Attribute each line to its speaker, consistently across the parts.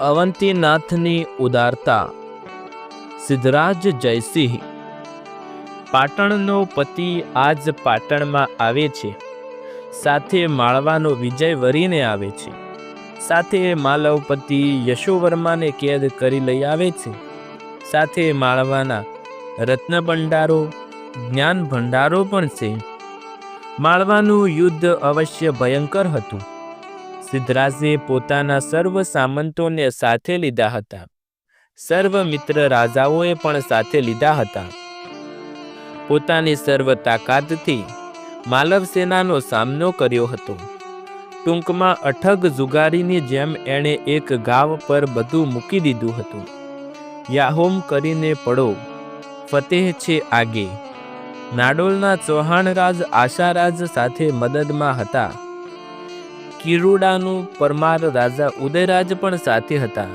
Speaker 1: અવંતીનાથની ઉદારતા. સિદ્ધરાજ જયસિંહ. પાટણનો પતિ આજ પાટણમાં આવે છે. સાથે માળવાનો વિજય વરીને આવે છે. સાથે માલવપતિ યશોવર્માને કેદ કરી લઈ આવે છે. સાથે માળવાના રત્ન ભંડારો જ્ઞાન ભંડારો પણ છે. માળવાનું યુદ્ધ અવશ્ય ભયંકર હતું. સિદ્ધરાજે પોતાના સર્વ સામંતોને સાથે લીધા હતા. સર્વ મિત્ર રાજાઓએ પણ સાથે લીધા હતા. પોતાની સર્વ તાકાતથી માલવ સેનાનો સામનો કર્યો હતો. ટૂંકમાં અઠગ જુગારીની જેમ એણે એક ગાવ પર બધું મૂકી દીધું હતું. યાહોમ કરીને પડો. ફતેહ છે આગે. નાડોલના ચૌહાણરાજ આશારાજ સાથે મદદમાં હતા. કિરુડાનું પરમાર રાજા ઉદયરાજ પણ સાથે હતા.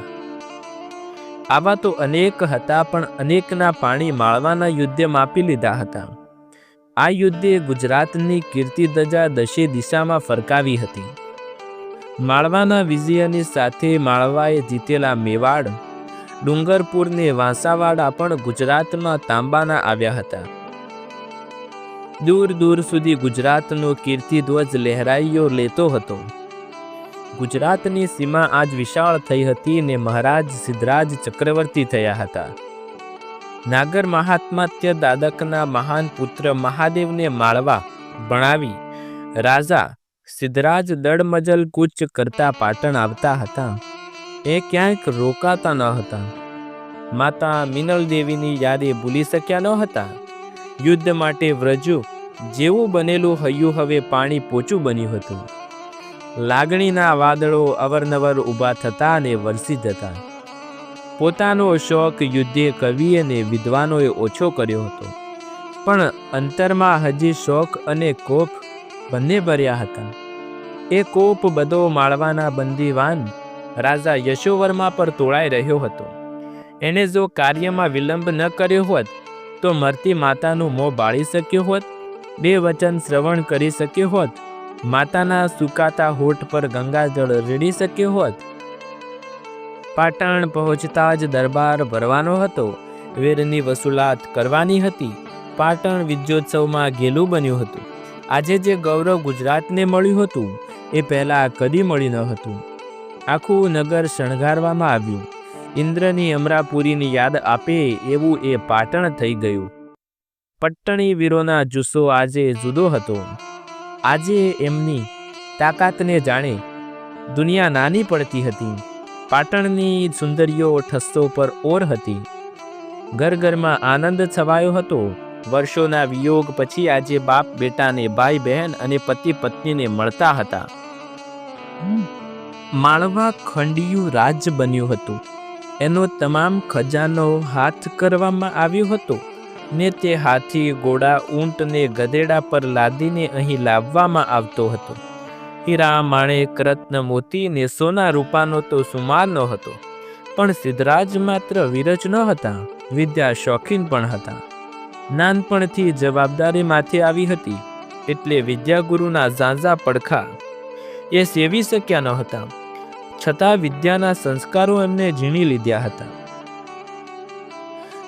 Speaker 1: આવા તો અનેક હતા પણ અનેકના પાણી માળવાના યુદ્ધે માપી લીધા હતા. આ યુદ્ધે ગુજરાતની કીર્તિ ધજા દશે દિશામાં ફરકાવી હતી. માળવાના વિજયની સાથે માળવાએ જીતેલા મેવાડ, ડુંગરપુરને વાંસાવાડા પણ ગુજરાતમાં તાંબાના આવ્યા હતા. દૂર દૂર સુધી ગુજરાતનો કીર્તિધ્વજ લહેરાઈયો લેતો હતો. ગુજરાતની સીમા આજ વિશાળ થઈ હતી ને મહારાજ સિદ્ધરાજ ચક્રવર્તી થયા હતા. નાગર મહાત્માત્ય દાદકના મહાન પુત્ર મહાદેવને માળવા, ભણાવી, રાજા સિદ્ધરાજ દળમજલ કૂચ કરતા પાટણ આવતા હતા. એ ક્યાંક રોકાતા ન હતા. માતા મિનલ દેવીની યાદે ભૂલી શક્યા ન હતા. યુદ્ધ માટે વ્રજુ જેવું બનેલું હૈયું હવે પાણી પોચું બન્યું હતું. લાગણીના વાદળો અવરનવર ઊભા થતા અને વરસી જતા. પોતાનો શોખ યુદ્ધે કવિ અને વિદ્વાનોએ ઓછો કર્યો હતો. પણ અંતરમાં હજી શોખ અને કોપ બંને ભર્યા હતા. એ કોપ બધો માળવાના બંદીવાન રાજા યશોવર્મા પર તોળાઈ રહ્યો હતો. એણે જો કાર્યમાં વિલંબ ન કર્યો હોત તો મરતી માતાનું મોં બાળી શક્યો હોત? બે વચન શ્રવણ કરી શક્યો હોત? માતાના સુકાતા હોઠ પર ગંગાજળ રેડી શક્યો હોત? પાટણ પહોંચતા જ દરબાર ભરવાનો હતો. વેરની વસૂલાત કરવાની હતી. પાટણ વિજ્યોત્સવમાં ગેલું બન્યું હતું. આજે જે ગૌરવ ગુજરાતને મળ્યું હતું, એ પહેલાં કદી મળી ન હતું. આખું નગર શણગારવામાં આવ્યું. ઇન્દ્રની અમરાપુરીની યાદ આપે એવું એ પાટણ થઈ ગયું. પટ્ટણી વીરોના જુસ્સો આજે જુદો હતો. આજે એમની તાકાતને જાણે દુનિયા નાની પડતી હતી. પાટણની સુંદરીઓ ઠસ્સો પર ઓર હતી. ઘર ઘરમાં આનંદ છવાયો હતો. વર્ષોના વિયોગ પછી આજે બાપ, બેટાને ભાઈ, બહેન અને પતિ, પત્નીને મળતા હતા. માળવા ખંડિયું રાજ બન્યું હતું. એનો તમામ ખજાનો હાથ કરવામાં આવ્યો હતો. ને તે હાથી ઘોડા ઊંટને ગધેડા પર લાદીને અહીં લાવવામાં આવતો હતો. હીરા માણેક રત્ન મોતી ને સોના રૂપાનો તો સુમાર ન હતો. પણ સિદ્ધરાજ માત્ર વિરજ ન હતા, વિદ્યા શોખીન પણ હતા. નાનપણથી જવાબદારી માથે આવી હતી, એટલે વિદ્યાગુરુના ઝાંઝા પડખા એ સેવી શક્યા ન હતા. છતાં વિદ્યાના સંસ્કારો એમને ઝીણી લીધા હતા.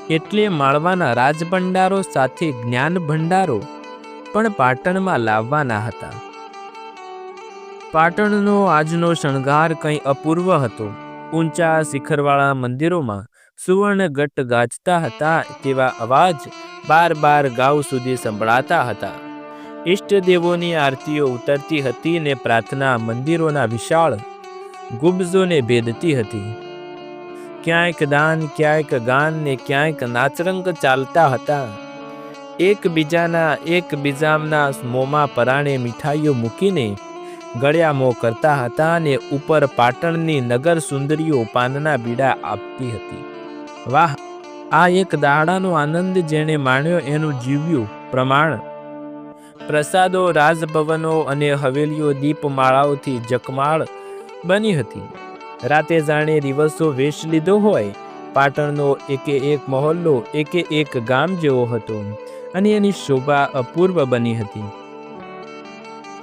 Speaker 1: એટલે માળવાના રાજભંડારો સાથે જ્ઞાન ભંડારો પણ પાટણમાં લાવવાના હતા. પાટણનો આજનો શણગાર કંઈ અપૂર્વ હતો. ઊંચા શિખરવાળા મંદિરોમાં સુવર્ણ ગટ ગાજતા હતા તેવા અવાજ બાર બાર ગાઉ સુધી સંભળાતા હતા. ઈષ્ટદેવોની આરતીઓ ઉતરતી હતી ને પ્રાર્થના મંદિરોના વિશાળ ગુબ્ઝોને ભેદતી હતી. ક્યાંક દાન, ક્યાંક ગાન ને ક્યાંક નાચરંગ ચાલતા હતા. એકબીજાના એકબીજાના મોંમાં પરાણે મીઠાઈઓ મૂકીને ગળ્યા મો કરતા હતા અને ઉપર પાટણની નગર સુંદરીઓ પાનના બીડા આપતી હતી. વાહ, આ એક દાડાનો આનંદ જેણે માણ્યો એનું જીવ્યું પ્રમાણ. પ્રસાદો, રાજભવનો અને હવેલીઓ દીપમાળાઓથી જકમાળ બની હતી. રાતે જાણે દિવસો વેશ લીધો હોય, પાટણનો એકે એક મહોલ્લો, એકે એક ગામ જેવો હતો અને એની શોભા અપૂર્વ બની હતી.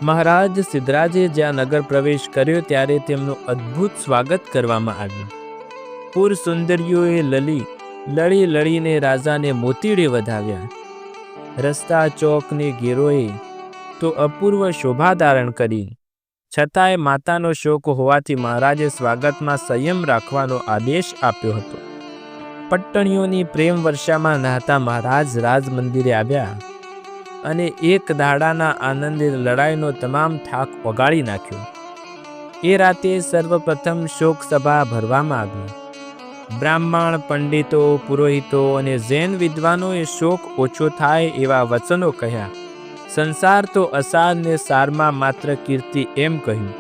Speaker 1: મહારાજ સિદ્ધરાજે જ્યાં નગર પ્રવેશ કર્યો ત્યારે તેમનું અદ્ભુત સ્વાગત કરવામાં આવ્યું. પૂર સુંદરીઓએ લલી, લળી લળીને રાજાને મોતીડે વધાવ્યા. રસ્તા ચોકને ગેરોએ તો અપૂર્વ શોભા ધારણ કરી. છતાંય માતાનો શોક હોવાથી મહારાજે સ્વાગતમાં સંયમ રાખવાનો આદેશ આપ્યો હતો. પટ્ટણીઓની પ્રેમ વર્ષામાં નહાતા મહારાજ રાજ મંદિરે આવ્યા અને એક દાડાના આનંદે લડાઈનો તમામ થાક વગાડી નાખ્યો. એ રાતે સર્વપ્રથમ શોક સભા ભરવામાં આવી. બ્રાહ્મણ, પંડિતો, પુરોહિતો અને જૈન વિદ્વાનોએ શોક ઓછો થાય એવા વચનો કહ્યા. સંસાર તો અસાર ને સારમાં માત્ર કીર્તિ એમ કહ્યું.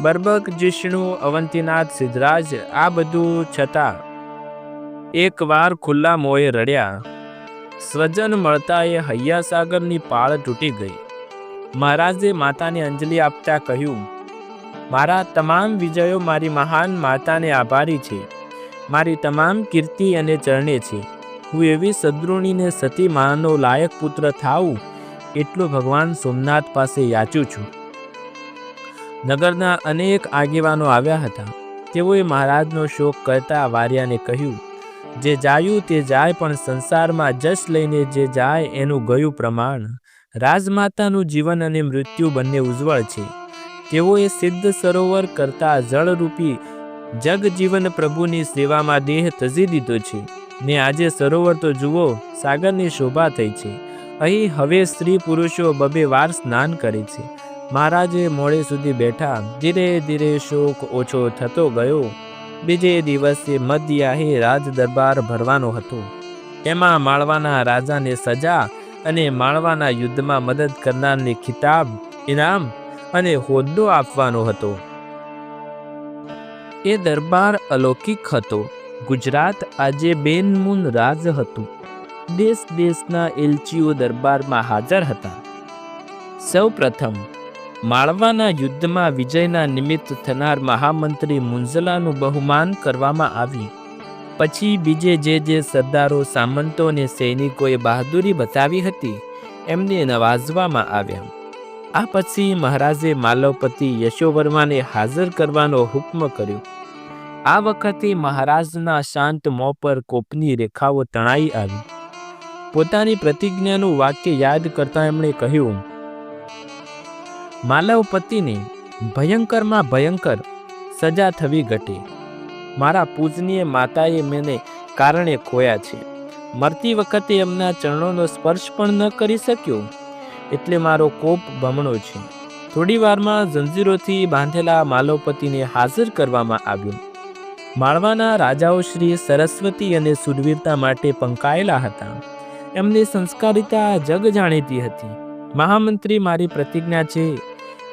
Speaker 1: બરબક, જિષ્ણુ, અવંતીનાથ, સિદ્ધરાજ, આ બધું છતાં એકવાર ખુલ્લા મોએ રડ્યા, સ્વજન મળતા એ હૈયાસાગરની પાળ તૂટી ગઈ. મહારાજે માતાને અંજલિ આપતા કહ્યું, મારા તમામ વિજયો મારી મહાન માતાને આભારી છે. મારી તમામ કીર્તિ અને ચરણે છે. હું એવી સદ્રુણીને સતી માનો લાયક પુત્ર થાઉં એટલું ભગવાન સોમનાથ પાસે યાચું છું. નગરના અનેક આગેવાનો આવ્યા હતા. તેઓએ મહારાજનો શોક કરતા વાર્યાને કહ્યું, જે જાયું તે જાય પણ સંસારમાં જશ લઈને જે જાય એનું ગયું પ્રમાણ. રાજમાતાનું જીવન અને મૃત્યુ બંને ઉજ્જવળ છે. તેઓએ સિદ્ધ સરોવર કરતા જળરૂપી જગજીવન પ્રભુની સેવામાં દેહ તજી દીધો છે. ને આજે સરોવર તો જુઓ, સાગરની શોભા થઈ છે. અહીં હવે સ્ત્રી પુરુષો બબે વાર સ્નાન કરે છે. મહારાજે મોડે સુધી બેઠા. ધીરે ધીરે શોક ઓછો થતો ગયો. બીજે દિવસે મધ્યાહે રાજ દરબાર ભરવાનો હતો. એમાં માળવાના રાજાને સજા અને માળવાના યુદ્ધમાં મદદ કરનારને ખિતાબ, ઇનામ અને હોદ્દો આપવાનો હતો. એ દરબાર અલૌકિક હતો. ગુજરાત આજે બેનમૂન રાજ હતું. દેશ દેશના એલચીઓ દરબારમાં હાજર હતા. સૌ પ્રથમ માળવાના યુદ્ધમાં વિજયના નિમિત્ત થનાર મહામંત્રી મુંઝલાનું બહુમાન કરવામાં આવ્યું. પછી બીજે જે જે સરદારો, સામંતો અને સૈનિકોએ બહાદુરી બતાવી હતી, એમને નવાજવામાં આવ્યા. આ પછી મહારાજે માલવપતિ યશોવર્માને હાજર કરવાનો હુકમ કર્યો. આ વખતે મહારાજના શાંત મોં પર કોપની રેખાઓ તણાઈ આવી. પોતાની પ્રતિજ્ઞાનું વાક્ય યાદ કરતા એમણે કહ્યું માલવપતિને ભયંકરમાં ભયંકર સજા થવી ઘટી. મારા પૂજનીય માતાએ મને કારણે ખોયા છે. મરતી વખતે એમના ચરણોનો સ્પર્શ પણ ન કરી શક્યો, એટલે મારો કોપ બમણો છે. થોડી વારમાં જંજીરોથી બાંધેલા માલવપતિને હાજર કરવામાં આવ્યો. માળવાના રાજાઓ શ્રી સરસ્વતી અને સુરવીરતા માટે પંકાયેલા હતા. એમની સંસ્કારિતા જગ જાણીતી હતી. મહામંત્રી મારી પ્રતિજ્ઞા છે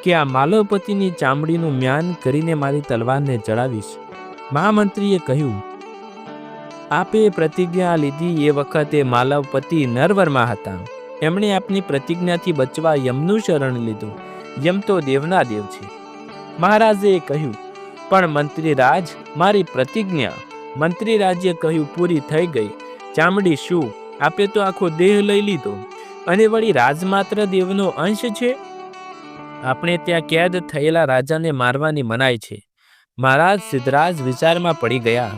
Speaker 1: કે આ માલવપતિની ચામડીનું મ્યાન કરીને મારી તલવારને જળાવીશ મહામંત્રીએ કહ્યું, આપે પ્રતિજ્ઞા લીધી એ વખતે માલવપતિ નરવરમાં હતા. એમણે આપની પ્રતિજ્ઞાથી બચવા યમનું શરણ લીધું, યમ તો દેવના દેવ છે. મહારાજે કહ્યું, પણ મંત્રી રાજ મારી પ્રતિજ્ઞા. મંત્રી રાજે કહ્યું, પૂરી થઈ ગઈ. ચામડી શું? આપે તો આખો દેહ લઈ લીધો. અને વળી રાજમાત્ર દેવનો અંશ છે? આપણે ત્યાં કેદ થયેલા રાજાને મારવાની મનાય છે. મહારાજ સિદ્ધરાજ વિચારમાં પડી ગયા.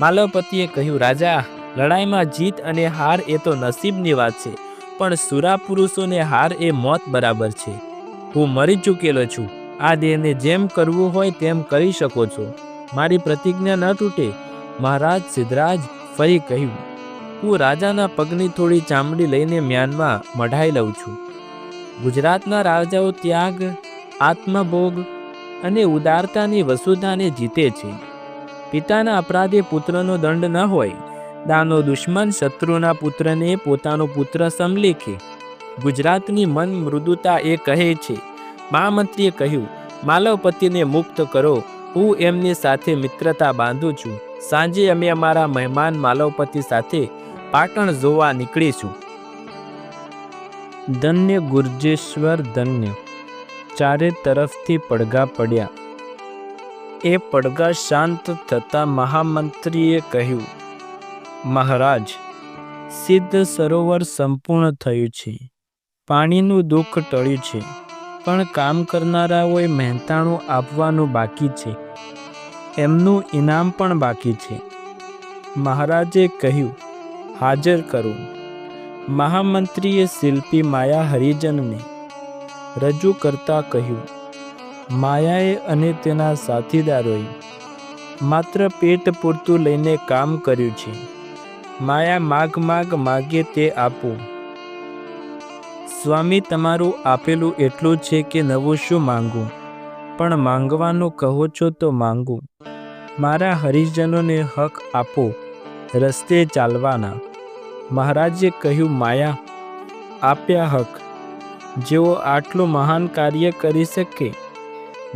Speaker 1: માલવપતિએ કહ્યું, રાજા, લડાઈમાં જીત અને હાર એ તો નસીબની વાત છે, પણ સુરા પુરુષોને હાર એ મોત બરાબર છે. હું મરી ચૂકેલો છું. આ દેહને જેમ કરવું હોય તેમ કરી શકો છો. મારી પ્રતિજ્ઞા ન તૂટે. મહારાજ સિદ્ધરાજ ફરી કહ્યું હું રાજાના પગની થોડી ચામડી લઈને મ્યાનમાં મઢાઈ લઉં છું. ગુજરાતના રાજાઓ ત્યાગ, આત્મભોગ અને ઉદારતાની વસુધાને જીતે છે. પિતાના અપરાધે પુત્રનો દંડ ન હોય, દાનો દુશ્મન શત્રુના પુત્રને પોતાનો પુત્ર સમલેખે. ગુજરાતની મન મૃદુતા એ કહે છે, મહામંત્રીએ કહ્યું, માલવપતિને મુક્ત કરો, હું એમની સાથે મિત્રતા બાંધું છું. સાંજે અમે અમારા મહેમાન માલવપતિ સાથે પાટણ જોવા નીકળીશું. ધન્ય ગુર્જેશ્વર ધન્ય. ચારે તરફથી પડઘા પડ્યા. એ પડઘા શાંત થતાં મહામંત્રીએ કહ્યું, મહારાજ, સિદ્ધ સરોવર સંપૂર્ણ થયું છે. પાણીનું દુઃખ ટળ્યું છે, પણ કામ કરનારાઓએ મહેનતાણું આપવાનું બાકી છે. એમનું ઇનામ પણ બાકી છે. મહારાજે કહ્યું હાજર કરું. મહામંત્રીએ શિલ્પી માયા હરિજનને રજૂ કરતા કહ્યું, માયાએ અને તેના સાથીદારોએ માત્ર પેટ પૂરતું લઈને કામ કર્યું છે. માયા માગ માગ માગે તે આપો. સ્વામી, તમારું આપેલું એટલું છે કે નવું શું માંગું? પણ માંગવાનું કહો છો તો માંગું. મારા હરિજનોને હક આપો. રસ્તે ચાલવાના. મહારાજે કહ્યું, માયા, આપ્યા હક. જેઓ આટલું મહાન કાર્ય કરી શકે,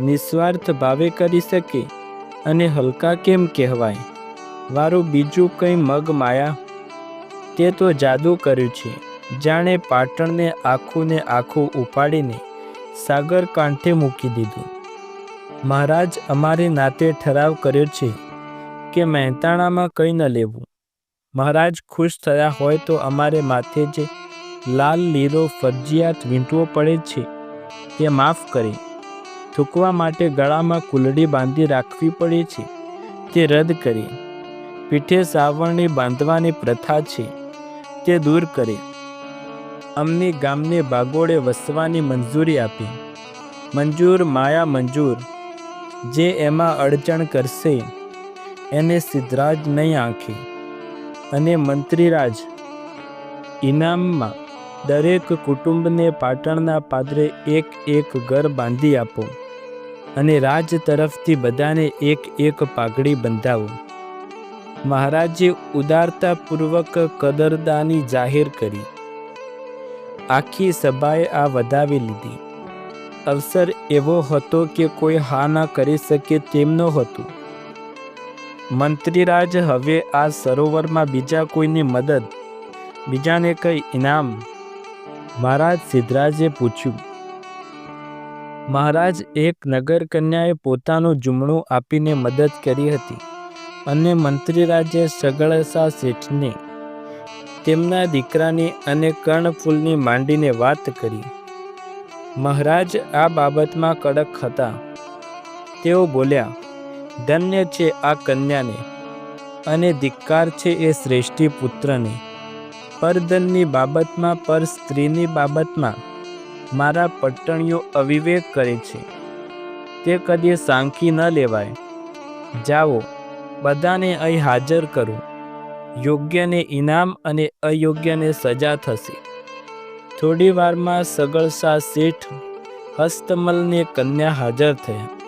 Speaker 1: નિસ્વાર્થ ભાવે કરી શકે અને હલકા કેમ કહેવાય? વારું બીજું કંઈ મગ, માયા? તે તો જાદુ કર્યું છે. જાણે પાટણને આખું ને આખું ઉપાડીને સાગર કાંઠે મૂકી દીધું. મહારાજ અમારે નાતે ઠરાવ કર્યો છે કે મહેતાણામાં કંઈ ન લેવું. મહારાજ ખુશ થયા હોય તો અમારે માથે જે લાલ લીરો ફરજિયાત વીંટવો પડે છે, તે માફ કરે. થૂકવા માટે ગળામાં કુલડી બાંધી રાખવી પડે છે, તે રદ કરે. પીઠે સાવરણી બાંધવાની પ્રથા છે, તે દૂર કરે. અમને ગામને બાગોળે વસવાની મંજૂરી આપી. મંજૂર માયા મંજૂર, જે એમાં અડચણ કરશે, એને સિદ્ધરાજ નહીં આંખે. અને મંત્રીરાજ ઇનામમાં દરેક કુટુંબને પાટણના પાદરે એક એક ઘર બાંધી આપો અને રાજ તરફથી બધાને એક એક પાઘડી બંધાવો. મહારાજે ઉદારતાપૂર્વક કદરદાની જાહેર કરી. આખી સભાએ આ વધાવી લીધી. અવસર એવો હતો કે કોઈ હા ના કરી શકે તેમ નહોતું. મંત્રીરાજ, હવે આ સરોવરમાં બીજા કોઈની મદદ? બીજાને કંઈ ઇનામ? મહારાજ સિદ્ધરાજે પૂછ્યું. મહારાજ એક નગર કન્યાએ પોતાનું જુમણું આપીને મદદ કરી હતી અને મંત્રીરાજે સગળસા શેઠને તેમના દીકરાની અને કર્ણફૂલની માંડીને વાત કરી. મહારાજ આ બાબતમાં કડક હતા. તેઓ બોલ્યા ધન્ય છે આ કન્યાને અને ધિક્કાર છે એ શ્રેષ્ઠી પુત્રને. પરધનની બાબતમાં, પર સ્ત્રીની બાબતમાં મારા પટ્ટણીઓ અવિવેક કરે છે. તે કદી સાંખી ન લેવાય. જાઓ, બધાને અહીં હાજર કરું. યોગ્યને ઇનામ અને અયોગ્યને સજા થશે. થોડી વારમાં સગળસા શેઠ હસ્તમલને કન્યા હાજર થયા.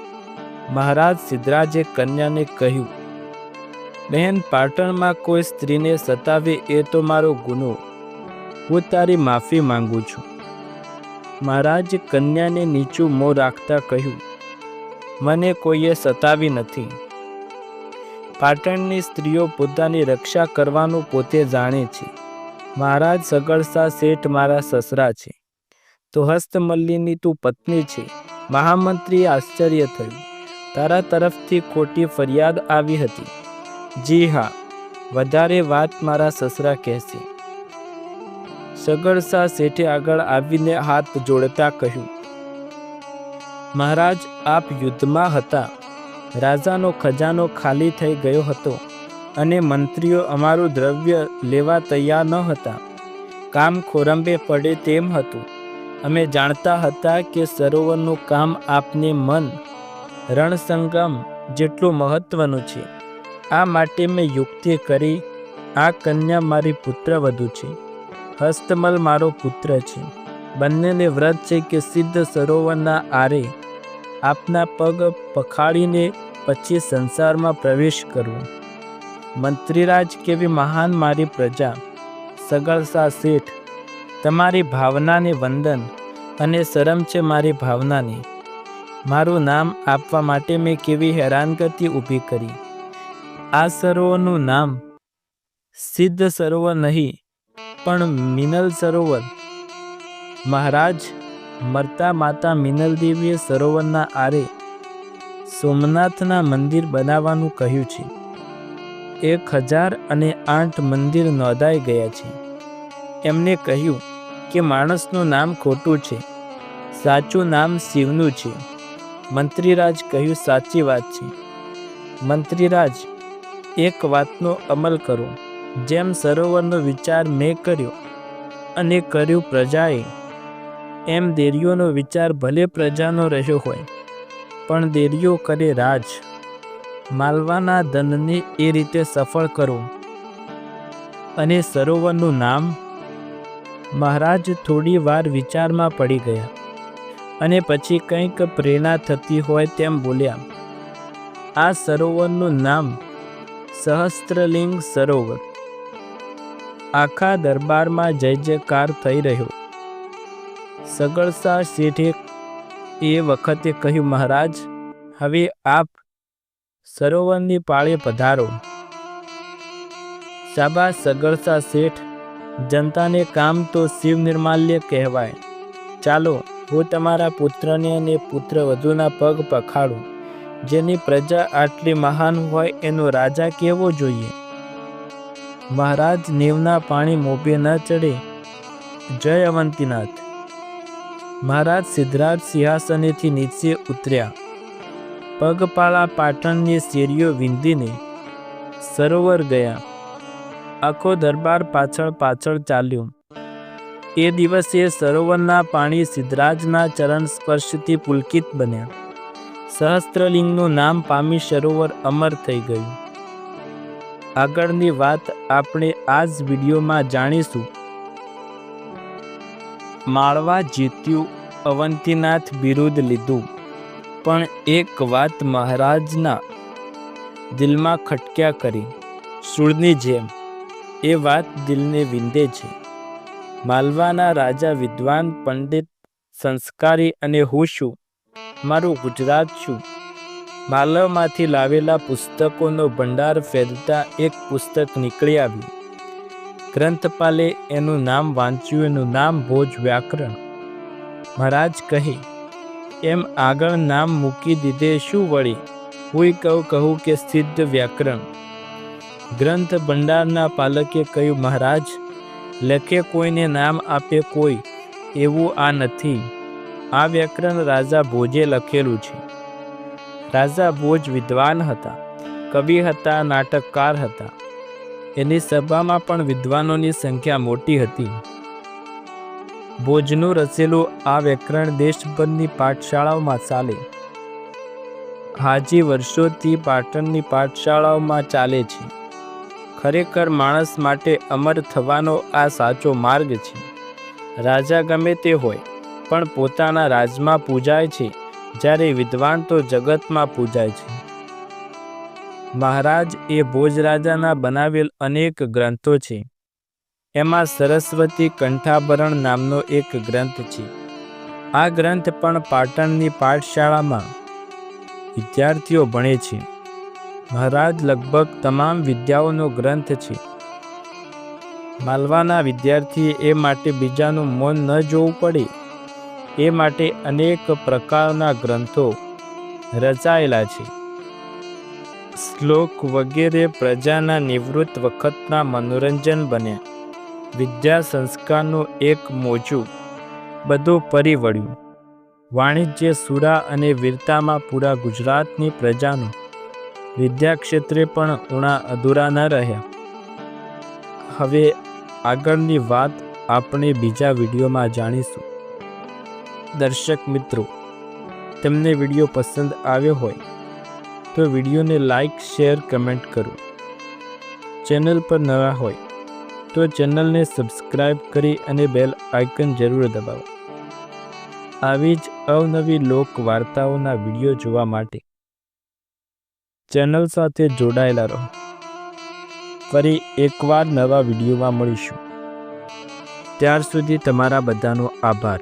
Speaker 1: મહારાજ સિદ્ધરાજે કન્યાને કહ્યું, બહેન, પાટણમાં કોઈ સ્ત્રીને સતાવે એ તો મારો ગુનો. હું તારી માફી માંગુ છું. મહારાજ કન્યાને નીચું મોં રાખતા કહ્યું, મને કોઈએ સતાવી નથી. પાટણની સ્ત્રીઓ પોતાની રક્ષા કરવાનું પોતે જાણે છે. મહારાજ સગળસા શેઠ મારા સસરા છે. તો હસ્તમલ્લીની તું પત્ની છે. મહામંત્રીએ આશ્ચર્ય થયું તારા તરફથી ખોટી ફરિયાદ આવી હતી. જી હા, વધારે વાત મારા સસરા કહેશે. સગડસા શેઠે આગળ આવીને હાથ જોડતા કહ્યું, મહારાજ, આપ યુદ્ધમાં હતા. રાજાનો ખજાનો ખાલી થઈ ગયો હતો અને મંત્રીઓ અમારું દ્રવ્ય લેવા તૈયાર ન હતા. કામ ખોરંબે પડે તેમ હતું. અમે જાણતા હતા કે સરોવરનું કામ આપને મન રણસંગમ જેટલું મહત્વનું છે. આ માટે મેં યુક્તિ કરી, આ કન્યા મારી પુત્રવધુ છે. હસ્તમલ મારો પુત્ર છે. બંનેને વ્રત છે કે સિદ્ધ સરોવરના આરે આપના પગ પખાડીને પછી સંસારમાં પ્રવેશ કરવો. મંત્રીરાજ કેવી મહાન મારી પ્રજા સગળસા શેઠ, તમારી ભાવનાને વંદન અને શરમ છે મારી ભાવનાને. મારું નામ આપવા માટે મેં કેવી હેરાનગતિ ઊભી કરી. આ સરોવરનું નામ સિદ્ધ સરોવર નહીં, પણ મિનલ સરોવર. મહારાજ મરતા માતા મિનલ દેવીએ સરોવરના આરે સોમનાથના મંદિર બનાવવાનું કહ્યું છે. એક હજાર અને આઠ મંદિર નોંધાઈ ગયા છે. એમને કહ્યું કે માણસનું નામ ખોટું છે. સાચું નામ શિવનું છે. મંત્રીરાજ કહ્યું, સાચી વાત છે. મંત્રીરાજ, એક વાતનો અમલ કરો. જેમ સરોવરનો વિચાર મેં કર્યો અને કર્યું પ્રજાએ, એમ દેરીઓનો વિચાર ભલે પ્રજાનો રહ્યો હોય, પણ દેરીઓ કરે રાજ. માલવાના ધનને એ રીતે સફળ કરો. અને સરોવરનું નામ મહારાજ થોડી વાર વિચારમાં પડી ગયા. અને પછી કંઈક પ્રેરણા થતી હોય તેમ બોલ્યા. આ સરોવરનું નામ સહસ્ત્રલિંગ સરોવર. આખા દરબારમાં જય જયકાર થઈ રહ્યો. સગળસા શેઠે એ વખતે કહ્યું, મહારાજ, હવે આપ સરોવરની પાળે પધારો. શાબા સગળસા શેઠ, જનતાને કામ તો શિવ નિર્માલ્ય કહેવાય. ચાલો હું તમારા પુત્રને અને પુત્ર વધુના પગ પખાડું, જેની પ્રજા આટલી મહાન હોય એનો રાજા કેવો જોઈએ? મહારાજ નીવના પાણી મોભે ન ચડે. જય અવંતીનાથ. મહારાજ સિદ્ધરાજ સિંહાસનેથી નીચે ઉતર્યા. પગપાળા પાટણની શેરીઓ વિંધીને સરોવર ગયા. આખો દરબાર પાછળ પાછળ ચાલ્યો. એ દિવસે સરોવરના પાણી સિદ્ધરાજના ચરણ સ્પર્શથી પુલકિત બન્યા. સહસ્ત્રલિંગનું નામ પામી સરોવર અમર થઈ ગયું. આગળની વાત આપણે આ જ વિડીયોમાં જાણીશું. માળવા જીત્યું, અવંતીનાથ બિરુદ લીધું. પણ એક વાત મહારાજના દિલમાં ખટક્યા કરી. સૂળની જેમ, એ વાત દિલને વિંધે છે. માલવાના રાજા વિદ્વાન પંડિત, સંસ્કારી અને હું છું. મારું ગુજરાત છું. માલવમાંથી લાવેલા પુસ્તકોનો ભંડાર ફેરતા એક પુસ્તક નીકળી આવ્યું. ગ્રંથપાલે એનું નામ વાંચ્યું, એનું નામ ભોજ વ્યાકરણ. મહારાજ કહે, એમ આગળ નામ મૂકી દીધે શું વળી? હું કહું કહું કે સિદ્ધ વ્યાકરણ. ગ્રંથ ભંડારના પાલકે કહ્યું, મહારાજ લખે કોઈને નામ આપે કોઈ, એવું આ નથી. આ વ્યાકરણ રાજા ભોજે લખેલું છે. રાજા ભોજ વિદ્વાન હતા, કવિ હતા, નાટકકાર હતા. એની સભામાં પણ વિદ્વાનોની સંખ્યા મોટી હતી. ભોજનું રચેલું આ વ્યાકરણ દેશભરની પાઠશાળાઓમાં ચાલે. હાજી વર્ષોથી પાટણની પાઠશાળાઓમાં ચાલે છે. ખરેખર માણસ માટે અમર થવાનો આ સાચો માર્ગ છે. રાજા ગમે તે હોય, પણ પોતાના રાજમાં પૂજાય છે, જ્યારે વિદ્વાન તો જગતમાં પૂજાય છે. મહારાજ એ ભોજરાજાના બનાવેલ અનેક ગ્રંથો છે. એમાં સરસ્વતી કંઠાભરણ નામનો એક ગ્રંથ છે. આ ગ્રંથ પણ પાટણની પાઠશાળામાં વિદ્યાર્થીઓ ભણે છે. મહારાજ લગભગ તમામ વિદ્યાઓનો ગ્રંથ છે. માલવાના વિદ્યાર્થીએ એ માટે બીજાનું મૌન ન જોવું પડે. એ માટે અનેક પ્રકારના ગ્રંથો રચાયેલા છે. શ્લોક વગેરે પ્રજાના નિવૃત્ત વખતના મનોરંજન બન્યા. વિદ્યા સંસ્કારનું એક મોજું બધું પરી વળ્યું. વાણિજ્ય સુરા અને વીરતામાં પૂરા ગુજરાતની પ્રજાનું વિદ્યા ક્ષેત્રે પણ ઉણા અધૂરા ન રહ્યા. હવે આગળની વાત આપણે બીજા વિડીયોમાં જાણીશું. દર્શક મિત્રો, તમને વીડિયો પસંદ આવ્યો હોય, તો વિડીયોને લાઈક, શેર, કમેન્ટ કરો. ચેનલ પર નવા હોય, તો ચેનલને સબસ્ક્રાઈબ કરી અને બેલ આઇકન જરૂર દબાવો. આવી જ અવનવી લોક વાર્તાઓના વીડિયો જોવા માટે ચેનલ સાથે જોડાયેલા રહો. ફરી એકવાર નવા વિડીયોમાં મળીશું. ત્યાર સુધી તમારા બધાનો આભાર.